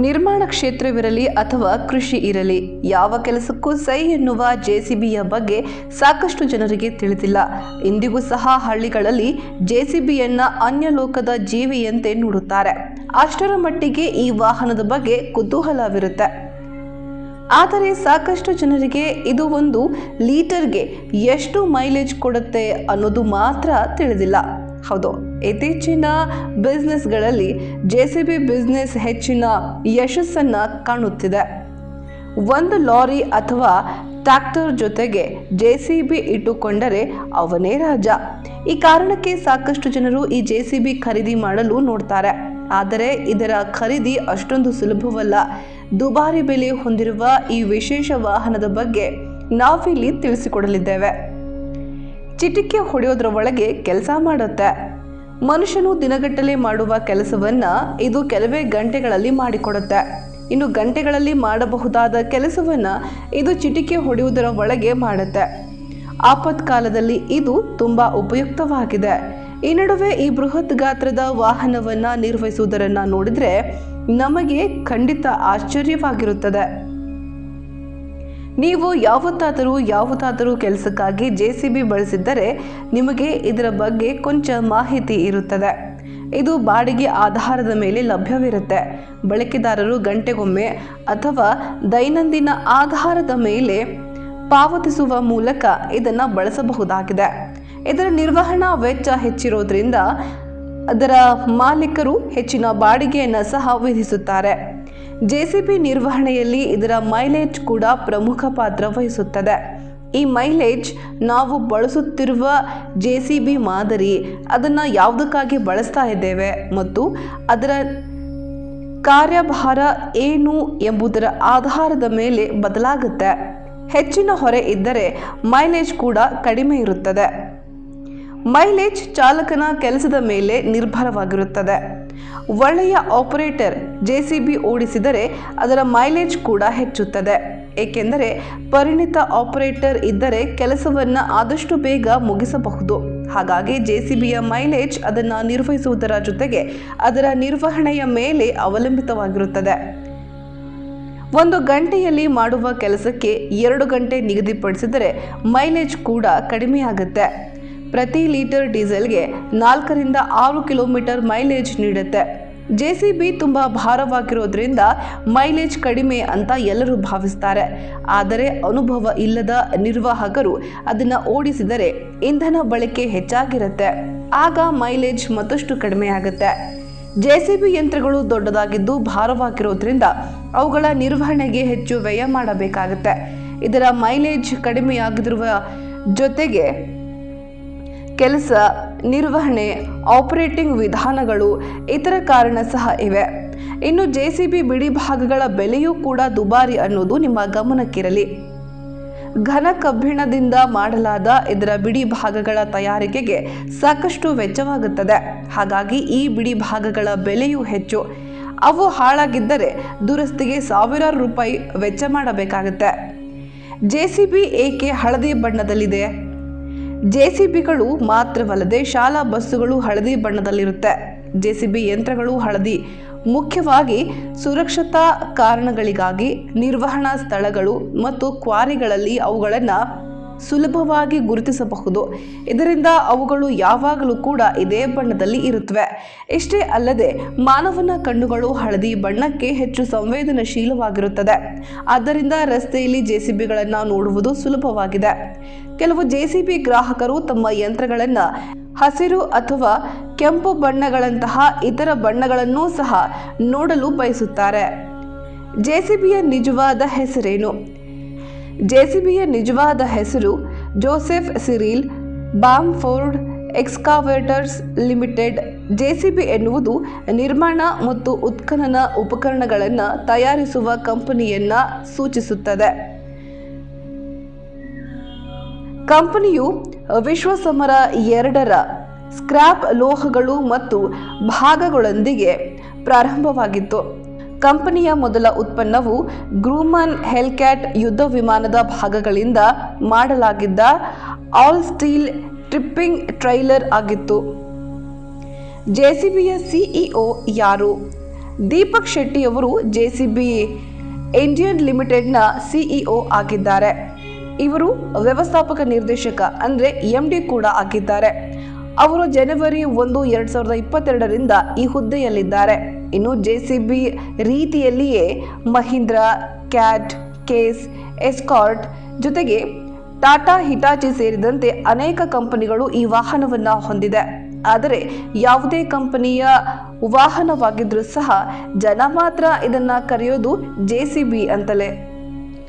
ನಿರ್ಮಾಣ ಕ್ಷೇತ್ರವಿರಲಿ ಅಥವಾ ಕೃಷಿ ಇರಲಿ, ಯಾವ ಕೆಲಸಕ್ಕೂ ಸೈ ಎನ್ನುವ ಜೆಸಿಬಿಯ ಬಗ್ಗೆ ಸಾಕಷ್ಟು ಜನರಿಗೆ ತಿಳಿದಿಲ್ಲ. ಇಂದಿಗೂ ಸಹ ಹಳ್ಳಿಗಳಲ್ಲಿ ಜೆಸಿಬಿಯನ್ನ ಅನ್ಯಲೋಕದ ಜೀವಿಯಂತೆ ನೋಡುತ್ತಾರೆ. ಅಷ್ಟರ ಮಟ್ಟಿಗೆ ಈ ವಾಹನದ ಬಗ್ಗೆ ಕುತೂಹಲವಿರುತ್ತೆ. ಆದರೆ ಸಾಕಷ್ಟು ಜನರಿಗೆ ಇದು ಒಂದು ಲೀಟರ್ಗೆ ಎಷ್ಟು ಮೈಲೇಜ್ ಕೊಡುತ್ತೆ ಅನ್ನೋದು ಮಾತ್ರ ತಿಳಿದಿಲ್ಲ. ಹೌದು. ಇತ್ತೀಚಿನ ಬಿಸ್ನೆಸ್ಗಳಲ್ಲಿ ಜೆ ಸಿ ಬಿ ಬಿಸ್ನೆಸ್ ಹೆಚ್ಚಿನ ಯಶಸ್ಸನ್ನು ಕಾಣುತ್ತಿದೆ. ಒಂದು ಲಾರಿ ಅಥವಾ ಟ್ರ್ಯಾಕ್ಟರ್ ಜೊತೆಗೆ ಜೆ ಸಿ ಬಿ ಇಟ್ಟುಕೊಂಡರೆ ಅವನೇ ರಾಜ. ಈ ಕಾರಣಕ್ಕೆ ಸಾಕಷ್ಟು ಜನರು ಈ ಜೆ ಸಿ ಬಿ ಖರೀದಿ ಮಾಡಲು ನೋಡ್ತಾರೆ. ಆದರೆ ಇದರ ಖರೀದಿ ಅಷ್ಟೊಂದು ಸುಲಭವಲ್ಲ. ದುಬಾರಿ ಬೆಲೆ ಹೊಂದಿರುವ ಈ ವಿಶೇಷ ವಾಹನದ ಬಗ್ಗೆ ನಾವಿಲ್ಲಿ ತಿಳಿಸಿಕೊಡಲಿದ್ದೇವೆ. ಚಿಟಿಕೆ ಹೊಡೆಯೋದ್ರ ಒಳಗೆ ಕೆಲಸ ಮಾಡುತ್ತೆ. ಮನುಷ್ಯನು ದಿನಗಟ್ಟಲೆ ಮಾಡುವ ಕೆಲಸವನ್ನ ಇದು ಕೆಲವೇ ಗಂಟೆಗಳಲ್ಲಿ ಮಾಡಿಕೊಡುತ್ತೆ. ಇನ್ನು ಗಂಟೆಗಳಲ್ಲಿ ಮಾಡಬಹುದಾದ ಕೆಲಸವನ್ನ ಇದು ಚಿಟಿಕೆ ಹೊಡೆಯುವುದರ ಒಳಗೆ ಮಾಡುತ್ತೆ. ಆಪತ್ಕಾಲದಲ್ಲಿ ಇದು ತುಂಬಾ ಉಪಯುಕ್ತವಾಗಿದೆ. ಈ ನಡುವೆ ಈ ಬೃಹತ್ ಗಾತ್ರದ ವಾಹನವನ್ನ ನಿರ್ವಹಿಸುವುದರನ್ನ ನೋಡಿದ್ರೆ ನಮಗೆ ಖಂಡಿತ ಆಶ್ಚರ್ಯವಾಗಿರುತ್ತದೆ. ನೀವು ಯಾವತ್ತಾದರೂ ಯಾವುದಾದರೂ ಕೆಲಸಕ್ಕಾಗಿ ಜೆ ಸಿ ಬಿ ಬಳಸಿದ್ದರೆ ನಿಮಗೆ ಇದರ ಬಗ್ಗೆ ಕೊಂಚ ಮಾಹಿತಿ ಇರುತ್ತದೆ. ಇದು ಬಾಡಿಗೆ ಆಧಾರದ ಮೇಲೆ ಲಭ್ಯವಿರುತ್ತೆ. ಬಳಕೆದಾರರು ಗಂಟೆಗೊಮ್ಮೆ ಅಥವಾ ದೈನಂದಿನ ಆಧಾರದ ಮೇಲೆ ಪಾವತಿಸುವ ಮೂಲಕ ಇದನ್ನು ಬಳಸಬಹುದಾಗಿದೆ. ಇದರ ನಿರ್ವಹಣಾ ವೆಚ್ಚ ಹೆಚ್ಚಿರೋದ್ರಿಂದ ಅದರ ಮಾಲೀಕರು ಹೆಚ್ಚಿನ ಬಾಡಿಗೆಯನ್ನು ಸಹ ವಿಧಿಸುತ್ತಾರೆ. ಜೆಸಿಬಿ ನಿರ್ವಹಣೆಯಲ್ಲಿ ಇದರ ಮೈಲೇಜ್ ಕೂಡ ಪ್ರಮುಖ ಪಾತ್ರ ವಹಿಸುತ್ತದೆ. ಈ ಮೈಲೇಜ್ ನಾವು ಬಳಸುತ್ತಿರುವ ಜೆ ಸಿ ಬಿ ಮಾದರಿ ಅದನ್ನು ಯಾವುದಕ್ಕಾಗಿ ಬಳಸ್ತಾ ಇದ್ದೇವೆ ಮತ್ತು ಅದರ ಕಾರ್ಯಭಾರ ಏನು ಎಂಬುದರ ಆಧಾರದ ಮೇಲೆ ಬದಲಾಗುತ್ತೆ. ಹೆಚ್ಚಿನ ಹೊರೆ ಇದ್ದರೆ ಮೈಲೇಜ್ ಕೂಡ ಕಡಿಮೆ ಇರುತ್ತದೆ. ಮೈಲೇಜ್ ಚಾಲಕನ ಕೆಲಸದ ಮೇಲೆ ನಿರ್ಭರವಾಗಿರುತ್ತದೆ. ಒಳ್ಳೆಯ ಆಪರೇಟರ್ ಜೆ ಸಿ ಬಿ ಓಡಿಸಿದರೆ ಅದರ ಮೈಲೇಜ್ ಕೂಡ ಹೆಚ್ಚುತ್ತದೆ. ಏಕೆಂದರೆ ಪರಿಣಿತ ಆಪರೇಟರ್ ಇದ್ದರೆ ಕೆಲಸವನ್ನು ಆದಷ್ಟು ಬೇಗ ಮುಗಿಸಬಹುದು. ಹಾಗಾಗಿ ಜೆ ಸಿ ಬಿಯ ಮೈಲೇಜ್ ಅದನ್ನು ನಿರ್ವಹಿಸುವುದರ ಜೊತೆಗೆ ಅದರ ನಿರ್ವಹಣೆಯ ಮೇಲೆ ಅವಲಂಬಿತವಾಗಿರುತ್ತದೆ. ಒಂದು ಗಂಟೆಯಲ್ಲಿ ಮಾಡುವ ಕೆಲಸಕ್ಕೆ ಎರಡು ಗಂಟೆ ನಿಗದಿಪಡಿಸಿದರೆ ಮೈಲೇಜ್ ಕೂಡ ಕಡಿಮೆಯಾಗುತ್ತೆ. ಪ್ರತಿ ಲೀಟರ್ ಡೀಸೆಲ್ಗೆ ನಾಲ್ಕರಿಂದ ಆರು ಕಿಲೋಮೀಟರ್ ಮೈಲೇಜ್ ನೀಡುತ್ತೆ. ಜೆ ಸಿ ಬಿ ತುಂಬ ಭಾರವಾಗಿರೋದ್ರಿಂದ ಮೈಲೇಜ್ ಕಡಿಮೆ ಅಂತ ಎಲ್ಲರೂ ಭಾವಿಸ್ತಾರೆ. ಆದರೆ ಅನುಭವ ಇಲ್ಲದ ನಿರ್ವಾಹಕರು ಅದನ್ನು ಓಡಿಸಿದರೆ ಇಂಧನ ಬಳಕೆ ಹೆಚ್ಚಾಗಿರುತ್ತೆ. ಆಗ ಮೈಲೇಜ್ ಮತ್ತಷ್ಟು ಕಡಿಮೆ ಆಗುತ್ತೆ. ಜೆಸಿಬಿ ಯಂತ್ರಗಳು ದೊಡ್ಡದಾಗಿದ್ದು ಭಾರವಾಗಿರೋದ್ರಿಂದ ಅವುಗಳ ನಿರ್ವಹಣೆಗೆ ಹೆಚ್ಚು ವ್ಯಯ ಮಾಡಬೇಕಾಗುತ್ತೆ. ಇದರ ಮೈಲೇಜ್ ಕಡಿಮೆಯಾಗದಿರುವ ಜೊತೆಗೆ ಕೆಲಸ, ನಿರ್ವಹಣೆ ಆಪರೇಟಿಂಗ್ ವಿಧಾನಗಳು ಇತರ ಕಾರಣ ಸಹ ಇವೆ. ಇನ್ನು ಜೆ ಸಿ ಬಿ ಬಿಡಿ ಭಾಗಗಳ ಬೆಲೆಯೂ ಕೂಡ ದುಬಾರಿ ಅನ್ನೋದು ನಿಮ್ಮ ಗಮನಕ್ಕಿರಲಿ. ಘನ ಕಬ್ಬಿಣದಿಂದ ಮಾಡಲಾದ ಇದರ ಬಿಡಿ ಭಾಗಗಳ ತಯಾರಿಕೆಗೆ ಸಾಕಷ್ಟು ವೆಚ್ಚವಾಗುತ್ತದೆ. ಹಾಗಾಗಿ ಈ ಬಿಡಿ ಭಾಗಗಳ ಬೆಲೆಯೂ ಹೆಚ್ಚು. ಅವು ಹಾಳಾಗಿದ್ದರೆ ದುರಸ್ತಿಗೆ ಸಾವಿರಾರು ರೂಪಾಯಿ ವೆಚ್ಚ ಮಾಡಬೇಕಾಗುತ್ತೆ. ಜೆ ಸಿ ಬಿ ಏಕೆ ಹಳದಿ ಬಣ್ಣದಲ್ಲಿದೆ? ಜೆಸಿಬಿಗಳು ಮಾತ್ರವಲ್ಲದೆ ಶಾಲಾ ಬಸ್ಸುಗಳು ಹಳದಿ ಬಣ್ಣದಲ್ಲಿರುತ್ತೆ. ಜೆಸಿಬಿ ಯಂತ್ರಗಳು ಹಳದಿ. ಮುಖ್ಯವಾಗಿ ಸುರಕ್ಷತಾ ಕಾರಣಗಳಿಗಾಗಿ ನಿರ್ವಹಣಾ ಸ್ಥಳಗಳು ಮತ್ತು ಕ್ವಾರಿಗಳಲ್ಲಿ ಅವುಗಳನ್ನು ಸುಲಭವಾಗಿ ಗುರುತಿಸಬಹುದು. ಇದರಿಂದ ಅವುಗಳು ಯಾವಾಗಲೂ ಕೂಡ ಇದೇ ಬಣ್ಣದಲ್ಲಿ ಇರುತ್ತವೆ. ಇಷ್ಟೇ ಅಲ್ಲದೆ, ಮಾನವನ ಕಣ್ಣುಗಳು ಹಳದಿ ಬಣ್ಣಕ್ಕೆ ಹೆಚ್ಚು ಸಂವೇದನಶೀಲವಾಗಿರುತ್ತದೆ. ಆದ್ದರಿಂದ ರಸ್ತೆಯಲ್ಲಿ ಜೆಸಿಬಿಗಳನ್ನು ನೋಡುವುದು ಸುಲಭವಾಗಿದೆ. ಕೆಲವು ಜೆಸಿಬಿ ಗ್ರಾಹಕರು ತಮ್ಮ ಯಂತ್ರಗಳನ್ನು ಹಸಿರು ಅಥವಾ ಕೆಂಪು ಬಣ್ಣಗಳಂತಹ ಇತರ ಬಣ್ಣಗಳನ್ನೂ ಸಹ ನೋಡಲು ಬಯಸುತ್ತಾರೆ. ಜೆಸಿಬಿಯ ನಿಜವಾದ ಹೆಸರೇನು? ಜೆಸಿಬಿಯ ನಿಜವಾದ ಹೆಸರು Joseph Cyril Bamford excavators limited. JCB ಎನ್ನುವುದು ನಿರ್ಮಾಣ ಮತ್ತು ಉತ್ಖನನ ಉಪಕರಣಗಳನ್ನು ತಯಾರಿಸುವ ಕಂಪನಿಯನ್ನ ಸೂಚಿಸುತ್ತದೆ. ಕಂಪನಿಯು ವಿಶ್ವ ಸಮರ ಎರಡರ ಸ್ಕ್ರ್ಯಾಪ್ ಲೋಹಗಳು ಮತ್ತು ಭಾಗಗಳೊಂದಿಗೆ ಪ್ರಾರಂಭವಾಗಿತ್ತು. ಕಂಪನಿಯ ಮೊದಲ ಉತ್ಪನ್ನವು ಗ್ರೂಮನ್ ಹೆಲ್ಕ್ಯಾಟ್ ಯುದ್ಧ ವಿಮಾನದ ಭಾಗಗಳಿಂದ ಮಾಡಲಾಗಿದ್ದ ಆಲ್ ಸ್ಟೀಲ್ ಟ್ರಿಪ್ಪಿಂಗ್ ಟ್ರೈಲರ್ ಆಗಿತ್ತು. ಜೆಸಿಬಿಯ ಸಿಇಒ ಯಾರು? ದೀಪಕ್ ಶೆಟ್ಟಿಯವರು ಜೆಸಿಬಿ ಇಂಡಿಯನ್ ಲಿಮಿಟೆಡ್ನ ಸಿಇಒ ಆಗಿದ್ದಾರೆ. ಇವರು ವ್ಯವಸ್ಥಾಪಕ ನಿರ್ದೇಶಕ ಅಂದರೆ ಎಂ ಡಿ ಕೂಡ ಆಗಿದ್ದಾರೆ. ಅವರು ಜನವರಿ ಒಂದು, ಎರಡ್ ಸಾವಿರದ ಇಪ್ಪತ್ತೆರಡರಿಂದ ಈ ಹುದ್ದೆಯಲ್ಲಿದ್ದಾರೆ. ಇನ್ನು ಜೆಸಿಬಿ ರೀತಿಯಲ್ಲಿಯೇ ಮಹೀಂದ್ರ, ಕ್ಯಾಟ್, ಕೇಸ್, ಎಸ್ಕಾರ್ಟ್ ಜೊತೆಗೆ ಟಾಟಾ, ಹಿಟಾಚಿ ಸೇರಿದಂತೆ ಅನೇಕ ಕಂಪನಿಗಳು ಈ ವಾಹನವನ್ನು ಹೊಂದಿದೆ. ಆದರೆ ಯಾವುದೇ ಕಂಪನಿಯ ವಾಹನವಾಗಿದ್ರೂ ಸಹ ಜನ ಮಾತ್ರ ಇದನ್ನು ಕರೆಯೋದು ಜೆ ಸಿ ಬಿ ಅಂತಲೇ.